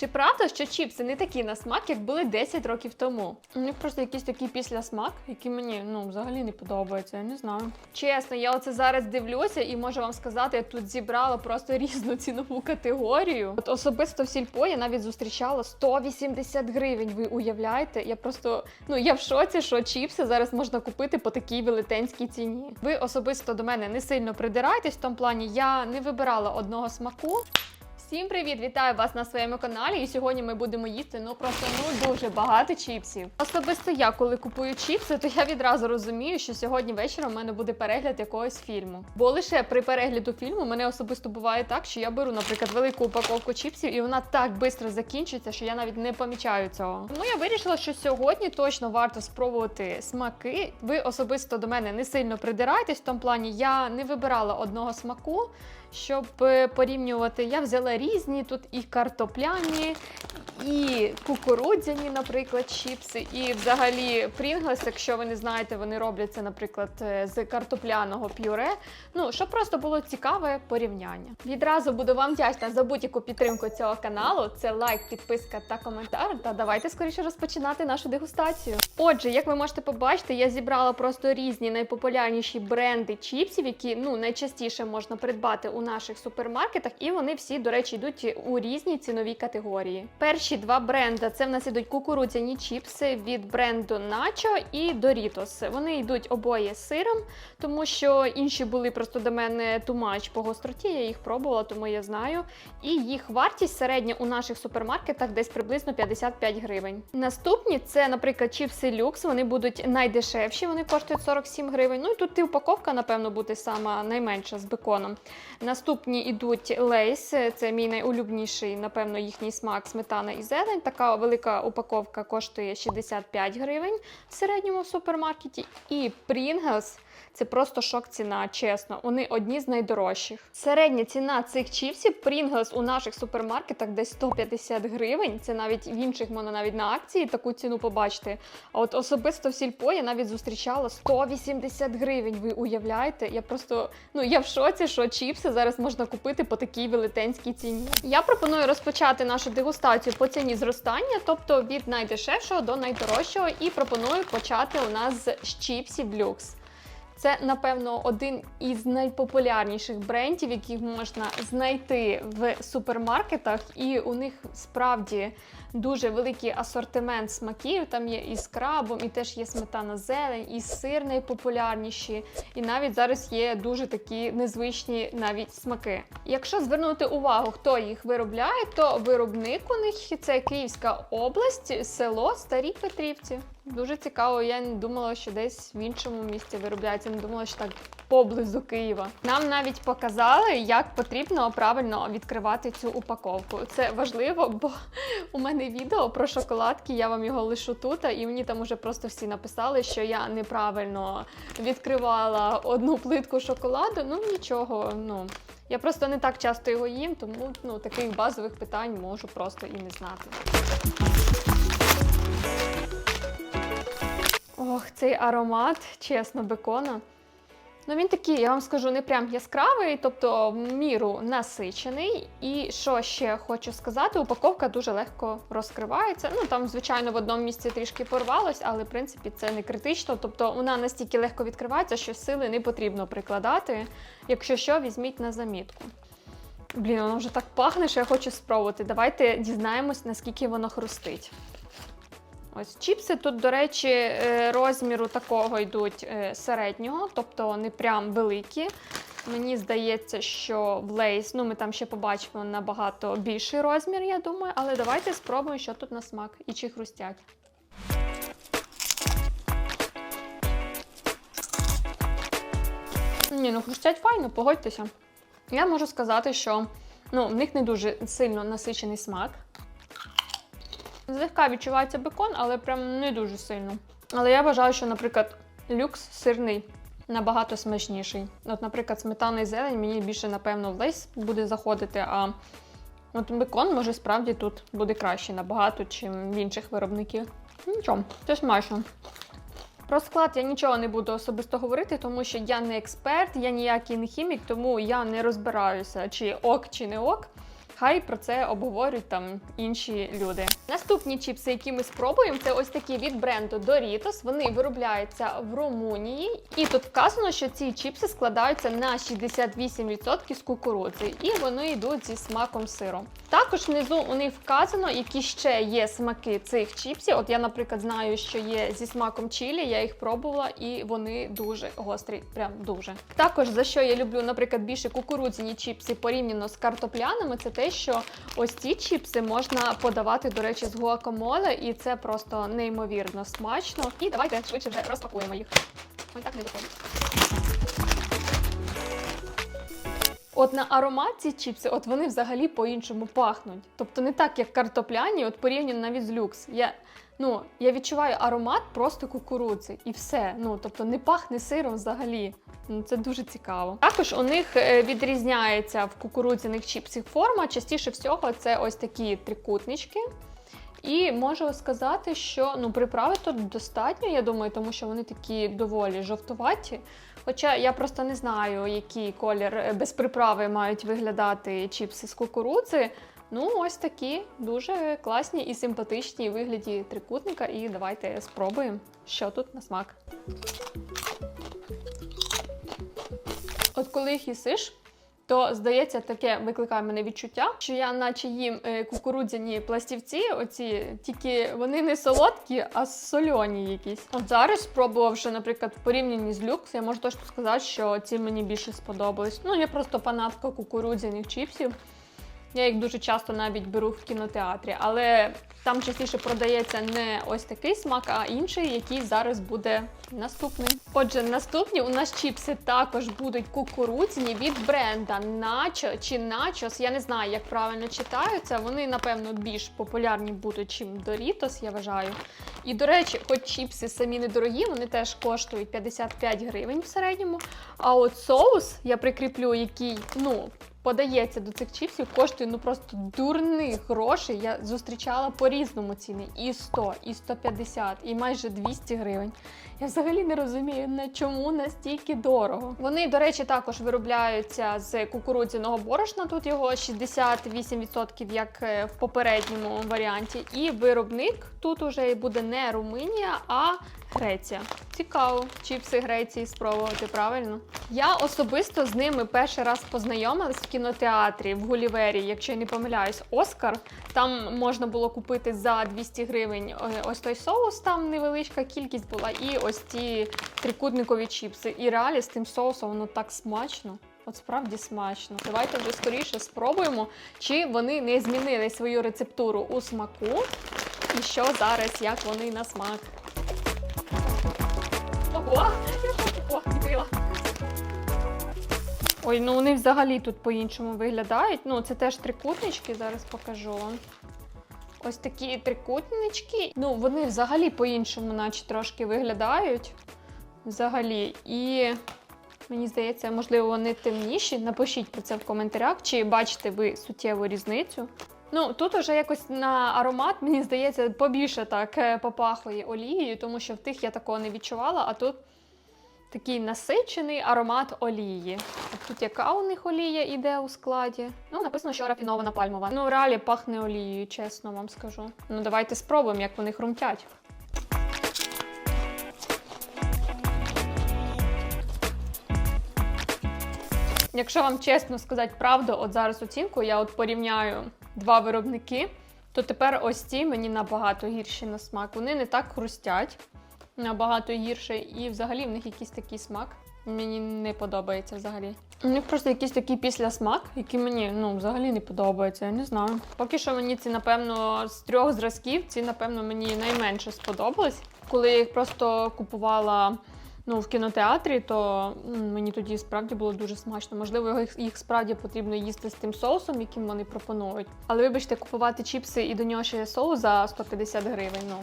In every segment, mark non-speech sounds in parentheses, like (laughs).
Чи правда, що чіпси не такі на смак, як були 10 років тому? У них просто якийсь такий післясмак, який мені ну взагалі не подобається. Я не знаю. Чесно, я оце зараз дивлюся і можу вам сказати, я тут зібрала просто (laughs) різну цінову категорію. От особисто в сільпо я навіть зустрічала 180 гривень. Ви уявляєте? Я просто ну я в шоці, що чіпси зараз можна купити по такій велетенській ціні. Ви особисто до мене не сильно придирайтесь в тому плані. Я не вибирала одного смаку. Всім привіт! Вітаю вас на своєму каналі. І сьогодні ми будемо їсти ну просто ну дуже багато чіпсів. Особисто я, коли купую чіпси, то я відразу розумію, що сьогодні вечором у мене буде перегляд якогось фільму. Бо лише при перегляду фільму мене особисто буває так, що я беру, наприклад, велику упаковку чіпсів, і вона так швидко закінчиться, що я навіть не помічаю цього. Тому я вирішила, що сьогодні точно варто спробувати смаки. Ви особисто до мене не сильно придирайтесь в тому плані. Я не вибирала одного смаку. Щоб е, порівнювати, я взяла різні тут і картопляні, і кукурудзяні, наприклад, чіпси, і взагалі Pringles, якщо ви не знаєте, вони робляться, наприклад, е, з картопляного пюре. Ну, щоб просто було цікаве порівняння. Відразу буду вам вдячна за будь-яку підтримку цього каналу. Це лайк, підписка та коментар. Та давайте скоріше розпочинати нашу дегустацію. Отже, як ви можете побачити, я зібрала просто різні найпопулярніші бренди чіпсів, які ну найчастіше можна придбати у наших супермаркетах, і вони всі, до речі, йдуть у різні цінові категорії. Перші два бренди це в нас ідуть кукурудзяні чіпси від бренду Nacho і Doritos. Вони йдуть обоє з сиром, тому що інші були просто до мене тумач по гостроті. Я їх пробувала, тому я знаю. І їх вартість середня у наших супермаркетах десь приблизно 55 гривень. Наступні це, наприклад, чіпси люкс. Вони будуть найдешевші, вони коштують 47 гривень. Ну і тут і упаковка, напевно, буде сама найменша з беконом. Наступні йдуть лейс, це мій найулюбніший, напевно, їхній смак, сметана і зелень. Така велика упаковка коштує 65 гривень в середньому супермаркеті. І Pringles це просто шок ціна, чесно. Вони одні з найдорожчих. Середня ціна цих чіпсів Pringles у наших супермаркетах десь 150 гривень. Це навіть в інших можна навіть на акції таку ціну побачити. А от особисто в сільпо я навіть зустрічала 180 гривень. Ви уявляєте? Я просто ну я в шоці, що чіпси зараз можна купити по такій велетенській ціні. Я пропоную розпочати нашу дегустацію по ціні зростання, тобто від найдешевшого до найдорожчого, і пропоную почати у нас з чіпсів люкс. Це, напевно, один із найпопулярніших брендів, яких можна знайти в супермаркетах, і у них справді дуже великий асортимент смаків. Там є і з крабом, і теж є сметана зелень, і сир найпопулярніші. І навіть зараз є дуже такі незвичні навіть смаки. Якщо звернути увагу, хто їх виробляє, то виробник у них це Київська область, село Старі Петрівці. Дуже цікаво, я не думала, що десь в іншому місті виробляється, не думала, що так поблизу Києва. Нам навіть показали, як потрібно правильно відкривати цю упаковку. Це важливо, бо у мене відео про шоколадки, я вам його лишу тут, і мені там уже просто всі написали, що я неправильно відкривала одну плитку шоколаду. Ну нічого, ну. Я просто не так часто його їм, тому ну, таких базових питань можу просто і не знати. Ох, цей аромат, чесно, бекона. Ну, він такий, я вам скажу, не прям яскравий, тобто в міру насичений. І що ще хочу сказати, упаковка дуже легко розкривається. Ну там, звичайно, в одному місці трішки порвалось, але в принципі це не критично. Тобто вона настільки легко відкривається, що сили не потрібно прикладати. Якщо що, візьміть на замітку. Блін, воно вже так пахне, що я хочу спробувати. Давайте дізнаємось, наскільки воно хрустить. Ось чіпси тут, до речі, е, розміру такого йдуть е, середнього, тобто не прям великі. Мені здається, що в лейс, ну ми там ще побачимо набагато більший розмір, я думаю, але давайте спробуємо, що тут на смак і чи хрустять. Ні, ну хрустять файно, погодьтеся. Я можу сказати, що ну, в них не дуже сильно насичений смак. Злегка відчувається бекон, але прям не дуже сильно. Але я вважаю, що, наприклад, люкс сирний набагато смачніший. От, наприклад, сметана і зелень мені більше, напевно, в лейс буде заходити, а от бекон може справді тут буде краще набагато, чим в інших виробників. Нічого, це смачно. Про склад я нічого не буду особисто говорити, тому що я не експерт, я ніякий не хімік, тому я не розбираюся, чи ок, чи не ок. Хай про це обговорюють там інші люди. Наступні чіпси, які ми спробуємо, це ось такі від бренду Doritos. Вони виробляються в Румунії, і тут вказано, що ці чіпси складаються на 68% з кукурудзи, і вони йдуть зі смаком сиру. Також внизу у них вказано, які ще є смаки цих чіпсів. От я, наприклад, знаю, що є зі смаком чилі, я їх пробувала, і вони дуже гострі, прям дуже. Також за що я люблю, наприклад, більше кукурудзяні чіпси порівняно з картопляними, це те, що ось ці чіпси можна подавати, до речі, з гуакамоле, і це просто неймовірно смачно. І давайте швидше вже розпакуємо їх. Ой, так не виходить. От на аромат ці чіпси, от вони взагалі по-іншому пахнуть. Тобто не так, як картопляні, от порівняно навіть з люкс. Я, ну, я відчуваю аромат просто кукурудзи і все. Ну, тобто не пахне сиром взагалі. Ну, Це дуже цікаво. Також у них е, відрізняється в кукурудзяних чіпсах форма. Частіше всього це ось такі трикутнички. І можу сказати, що ну, приправи тут достатньо, я думаю, тому що вони такі доволі жовтуваті. Хоча я просто не знаю, який колір е, без приправи мають виглядати чіпси з кукурудзи. Ну, ось такі дуже класні і симпатичні вигляді трикутника. І давайте спробуємо, що тут на смак. От коли їх їсиш, то здається, таке викликає мене відчуття, що я наче їм е, кукурудзяні пластівці, оці тільки вони не солодкі, а сольоні якісь. От зараз, спробувавши, наприклад, в порівнянні з люкс, я можу точно сказати, що ці мені більше сподобались. Ну, я просто фанатка кукурудзяних чіпсів. Я їх дуже часто навіть беру в кінотеатрі, але там частіше продається не ось такий смак, а інший, який зараз буде наступний. Отже, наступні у нас чіпси також будуть кукурудзяні від бренда Nacho чи Nachos. Я не знаю, як правильно читаються. Вони, напевно, більш популярні будуть, чим Doritos, я вважаю. І, до речі, хоч чіпси самі недорогі, вони теж коштують 55 гривень в середньому. А от соус я прикріплю, який, ну, подається до цих чіпсів, коштує ну просто дурних грошей. Я зустрічала по-різному ціни. І 100, і 150, і майже 200 гривень. Я взагалі не розумію, на чому настільки дорого. Вони, до речі, також виробляються з кукурудзяного борошна. Тут його 68%, як е, в попередньому варіанті. І виробник тут уже буде не Румунія, а Греція. Цікаво, чіпси Греції спробувати правильно. Я особисто з ними перший раз познайомилась в кінотеатрі в Гулівері, якщо я не помиляюсь, Оскар. Там можна було купити за 200 гривень е, ось той соус, там невеличка кількість була, і ось ці трикутникові чіпси. І реалі з тим соусом воно так смачно. От справді смачно. Давайте вже скоріше спробуємо, чи вони не змінили свою рецептуру у смаку, і що зараз, як вони на смак. Ого, я О, відкрила. Ой, ну вони взагалі тут по-іншому виглядають. Ну, це теж трикутнички, зараз покажу. Ось такі трикутнички. Ну, вони взагалі по-іншому, наче трошки виглядають. Взагалі. І мені здається, можливо, вони темніші. Напишіть про це в коментарях, чи бачите ви суттєву різницю. Ну, тут уже якось на аромат, мені здається, побільше так е, попахує олією, тому що в тих я такого не відчувала, а тут такий насичений аромат олії. Тут яка у них олія іде у складі? Ну, написано, що рафінована пальмова. Ну, реалі пахне олією, чесно вам скажу. Ну, давайте спробуємо, як вони хрумтять. Якщо вам чесно сказати правду, от зараз оцінку, я от порівняю два виробники, то тепер ось ці мені набагато гірші на смак. Вони не так хрустять, набагато гірше, і взагалі в них якийсь такий смак. Мені не подобається взагалі. У них просто якийсь такий післясмак, який мені ну, взагалі не подобається. Я не знаю. Поки що мені ці, напевно, з трьох зразків, ці, напевно, мені найменше сподобались. Коли я їх просто купувала ну, в кінотеатрі, то мені тоді справді було дуже смачно. Можливо, їх, справді потрібно їсти з тим соусом, яким вони пропонують. Але вибачте, купувати чіпси і до нього ще соус за 150 гривень. Ну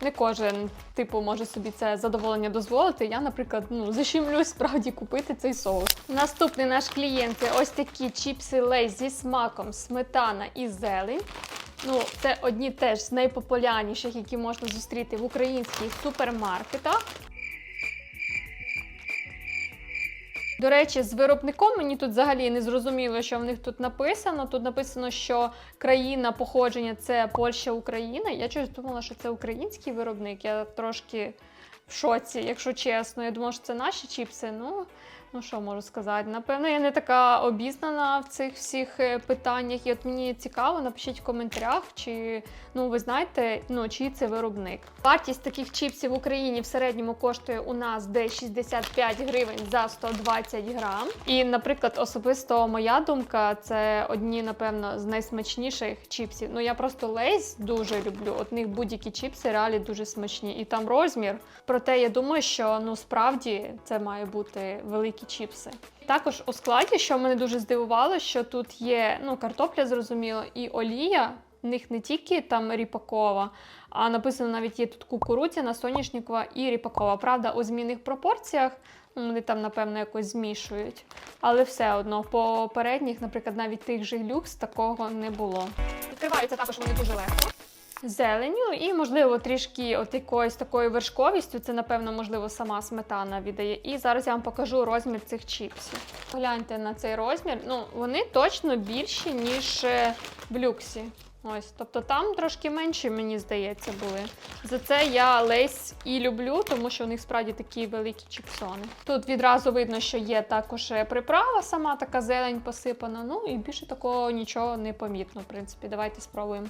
не кожен типу може собі це задоволення дозволити. Я, наприклад, ну защемлюсь справді купити цей соус. Наступний наш клієнт ось такі чіпси лей зі смаком сметана і зелень. Ну, це одні теж з найпопулярніших, які можна зустріти в українських супермаркетах. До речі, з виробником мені тут взагалі не зрозуміло, що в них тут написано. Тут написано, що країна походження це Польща, Україна. Я чогось думала, що це український виробник. Я трошки в шоці, якщо чесно. Я думала, що це наші чіпси. Ну, ну що можу сказати? Напевно, я не така обізнана в цих всіх е, питаннях. І от мені цікаво, напишіть в коментарях, чи ну ви знаєте, ну чий це виробник. Вартість таких чіпсів в Україні в середньому коштує у нас десь 65 гривень за 120 грам. І, наприклад, особисто моя думка, це одні, напевно, з найсмачніших чіпсів. Ну я просто лейс дуже люблю. От них будь-які чіпси реалі дуже смачні. І там розмір. Проте я думаю, що ну справді це має бути великі чіпси. Також у складі, що мене дуже здивувало, що тут є ну картопля, зрозуміло, і олія. В них не тільки там ріпакова, а написано навіть є тут кукурудзяна, соняшникова і ріпакова. Правда, у змінних пропорціях ну, вони там, напевно, якось змішують. Але все одно, попередніх, наприклад, навіть тих же люкс такого не було. Відкриваються також вони дуже легко. Зеленю і, можливо, трішки от якоюсь такою вершковістю. Це, напевно, можливо, сама сметана віддає. І зараз я вам покажу розмір цих чіпсів. Гляньте на цей розмір. Ну, вони точно більші, ніж е, в люксі. Ось, тобто там трошки менші, мені здається, були. За це я лейс і люблю, тому що у них справді такі великі чіпсони. Тут відразу видно, що є також е, приправа, сама така зелень посипана. Ну і більше такого нічого не помітно. В принципі, давайте спробуємо.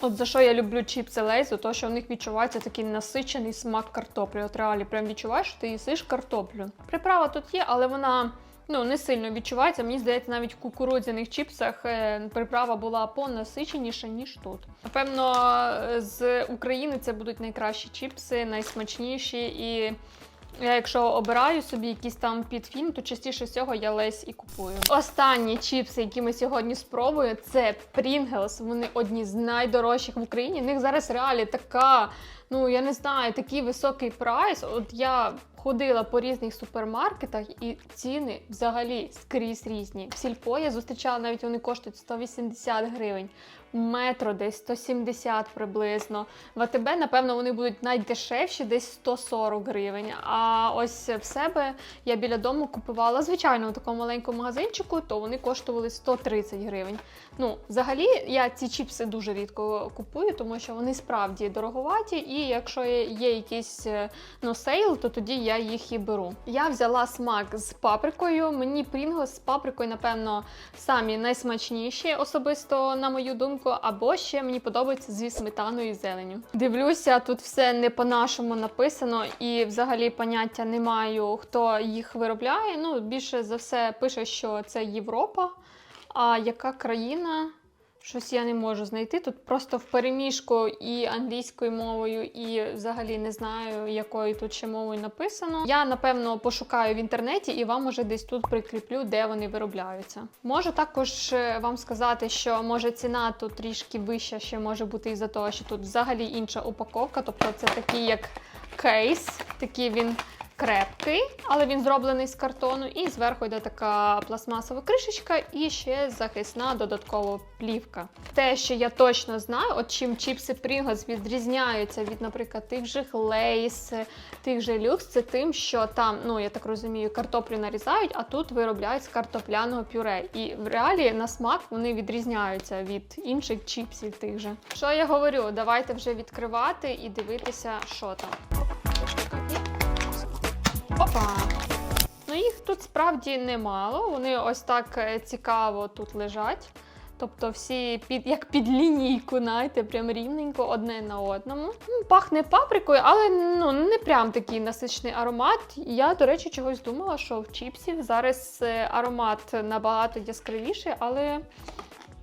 От за що я люблю чіпси лейзу, то що в них відчувається такий насичений смак картоплі. От реалі прям відчуваєш, що ти їсиш картоплю. Приправа тут є, але вона ну не сильно відчувається. Мені здається, навіть в кукурудзяних чіпсах е, приправа була понасиченіша, ніж тут. Напевно, з України це будуть найкращі чіпси, найсмачніші і. Я якщо обираю собі якийсь там підфільм, то частіше всього я лесь і купую. Останні чіпси, які ми сьогодні спробуємо, це Pringles. Вони одні з найдорожчих в Україні. В них зараз реалі така, ну я не знаю, такий високий прайс. От я ходила по різних супермаркетах, і ціни взагалі скрізь різні. В сільпо я зустрічала, навіть вони коштують 180 гривень. В Метро десь 170 приблизно. В АТБ, напевно, вони будуть найдешевші, десь 140 гривень. А ось в себе я біля дому купувала звичайно у такому маленькому магазинчику, то вони коштували 130 гривень. Ну, взагалі, я ці чіпси дуже рідко купую, тому що вони справді дороговаті, і якщо є якийсь е, ну, сейл, то тоді я їх і беру. Я взяла смак з паприкою. Мені Pringles з паприкою, напевно, самі найсмачніші, особисто на мою думку. Або ще мені подобається зі сметаною і зеленю. Дивлюся, тут все не по-нашому написано, і взагалі поняття не маю, хто їх виробляє. Ну, більше за все пише, що це Європа. А яка країна? Щось я не можу знайти. Тут просто в переміжку і англійською мовою, і взагалі не знаю, якою тут ще мовою написано. Я напевно пошукаю в інтернеті і вам уже десь тут прикріплю, де вони виробляються. Можу також е, вам сказати, що може ціна тут трішки вища, ще може бути із-за того, що тут взагалі інша упаковка, тобто це такий як кейс, такий він крепкий, але він зроблений з картону, і зверху йде така пластмасова кришечка і ще захисна додаткова плівка. Те, що я точно знаю, от чим чіпси Pringles відрізняються від, наприклад, тих же Lay's, тих же люкс, це тим, що там, ну я так розумію, картоплю нарізають, а тут виробляють з картопляного пюре. І в реалі на смак вони відрізняються від інших чіпсів тих же. Що я говорю? Давайте вже відкривати і дивитися, що там. Опа! Ну, їх тут справді немало. Вони ось так е, цікаво тут лежать. Тобто всі під як під лінійку, знаєте, прям рівненько одне на одному. Ну, Пахне паприкою, але ну не прям такий насичний аромат. Я, до речі, чогось думала, що в чіпсів зараз е, аромат набагато яскравіший, але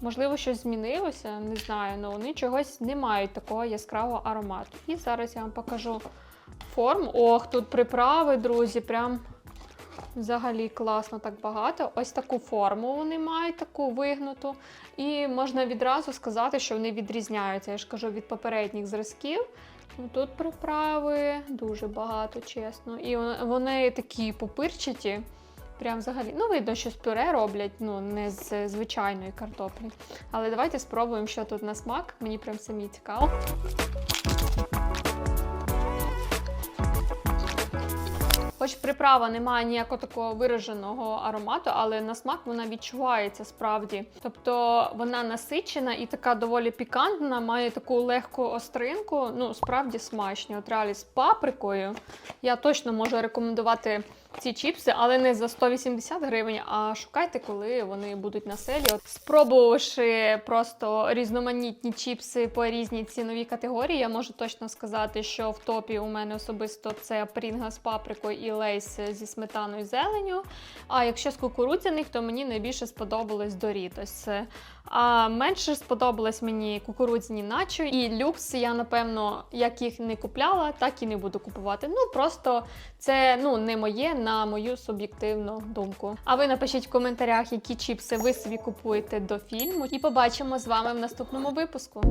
можливо щось змінилося. Не знаю, але вони чогось не мають такого яскравого аромату. І зараз я вам покажу форм. Ох, тут приправи, друзі, прям взагалі класно так багато. Ось таку форму вони мають, таку вигнуту. І можна відразу сказати, що вони відрізняються. Я ж кажу, від попередніх зразків. Тут приправи дуже багато, чесно. І вони такі попирчаті. Прям взагалі, ну видно, що з пюре роблять, ну не з звичайної картоплі. Але давайте спробуємо, що тут на смак. Мені прям самі цікаво. Хоч приправа не має ніякого такого вираженого аромату, але на смак вона відчувається справді. Тобто вона насичена і така доволі пікантна, має таку легку остринку. Ну, справді смачні. От реалі з паприкою. Я точно можу рекомендувати ці чіпси, але не за 180 гривень, а шукайте, коли вони будуть на селі. От спробувавши просто різноманітні чіпси по різній ціновій категорії, я можу точно сказати, що в топі у мене особисто це Прінга з паприкою і лейс зі сметаною і зеленю. А якщо з кукурудзяних, то мені найбільше сподобалось Дорітос. А менше сподобалось мені кукурудзяні начо і люкс. Я напевно як їх не купляла, так і не буду купувати. Ну просто це ну не моє на мою суб'єктивну думку. А ви напишіть в коментарях, які чіпси ви собі купуєте до фільму, і побачимо з вами в наступному випуску.